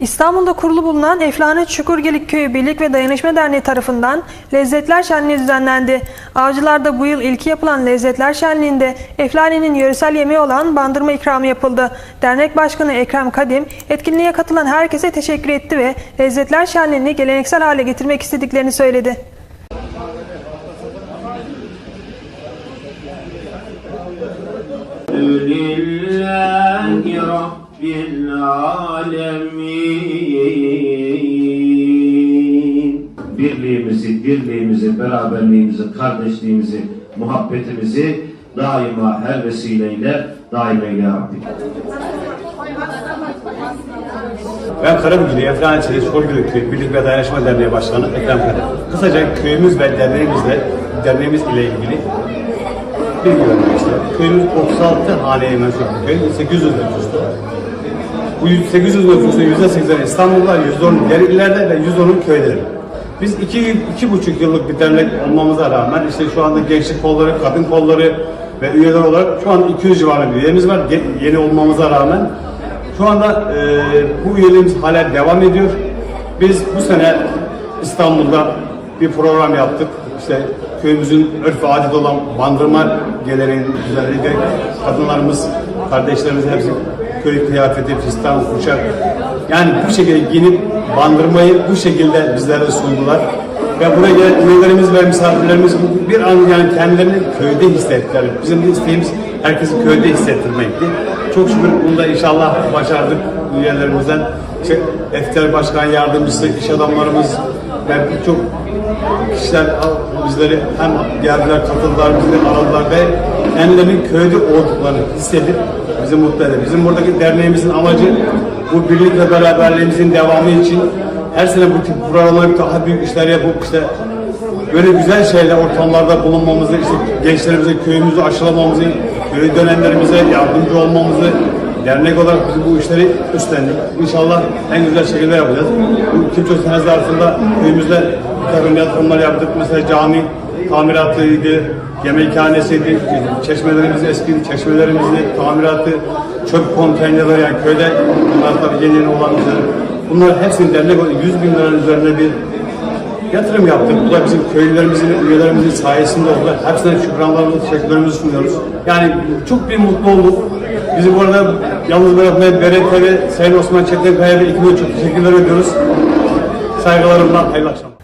İstanbul'da kurulu bulunan Eflana Çukurgelik Köyü Birlik ve Dayanışma Derneği tarafından Lezzetler Şenliği düzenlendi. Avcılar'da bu yıl ilki yapılan Lezzetler Şenliği'nde Eflane'nin yöresel yemeği olan bandırma ikramı yapıldı. Dernek Başkanı Ekrem Kadim etkinliğe katılan herkese teşekkür etti ve Lezzetler Şenliği'ni geleneksel hale getirmek istediklerini söyledi. Lillahi رب العالمين birliğimizi, dirliğimizi, beraberliğimizi, kardeşliğimizi, muhabbetimizi daima her vesileyle daim eyle ya Rabbi. Ben Karabük'lü Efrani Çelik Çorgülü Köyü Birlik ve Dayanışma Derneği Başkanı Ekrem Kadir. Kısaca köyümüz ve derneğimizle, derneğimiz ile ilgili bilgi vermek istedim. Köyümüz 36 haneye mensup bir köy, 800 nüfuslu. Bu 800 nüfusun %80'i İstanbul'da, %10'u diğer illerde ve %10'u köyleri. Biz iki, iki buçuk yıllık bir dernek olmamıza rağmen işte şu anda gençlik kolları, kadın kolları ve üyeler olarak şu anda 200 civarında bir üyemiz var. Yeni olmamıza rağmen şu anda e, bu üyeliğimiz hala devam ediyor. Biz bu sene İstanbul'da bir program yaptık. İşte köyümüzün örf ve adet olan bandırma geleneğini düzenledik. Kadınlarımız, kardeşlerimiz hepsi köy kıyafeti, fistan, kuşak. Yani bu şekilde giyinip bandırmayı bu şekilde bizlere sundular. Ve buraya gelen üyelerimiz ve misafirlerimiz bir an yani kendilerini köyde hissettiler. Bizim isteğimiz herkesi köyde hissettirmekti. Çok şükür bunu da inşallah başardık üyelerimizden. İşte Efter Başkan Yardımcısı, iş adamlarımız ve birçok kişiler bizleri hem geldiler, katıldılar, bizi aradılar ve kendilerinin köyde olduklarını hissedip bizi mutlu eder. Bizim buradaki derneğimizin amacı bu birlik ve beraberliğimizin devamı için her sene bu tip programlar daha büyük işler yapıp işte böyle güzel şeyler ortamlarda bulunmamızı, işte gençlerimize köyümüzü aşılamamızı, köy dönemlerimize yardımcı olmamızı dernek olarak biz bu işleri üstlendik. İnşallah en güzel şekilde yapacağız. Bu Kimço senesi zarfında köyümüzde bir takım yatırımlar yaptık. Mesela cami tamiratıydı, yemekhanesiydi, çeşmelerimiz eskidi, çeşmelerimizi tamiratı, çöp konteynerleri yani köyde bunlar tabii yeni yeni olan şeyler. Bunlar hepsini dernek olarak 100 bin liranın üzerinde bir yatırım yaptık. Bu da bizim köylülerimizin, üyelerimizin sayesinde oldu. Hepsine şükranlarımızı, teşekkürlerimizi sunuyoruz. Yani çok bir mutlu olduk. Bizi bu arada yalnız bırakmayan BRT ve Sayın Osman Çetinkaya ve ekibine çok teşekkürler ediyoruz. Saygılarımla hayırlı akşamlar.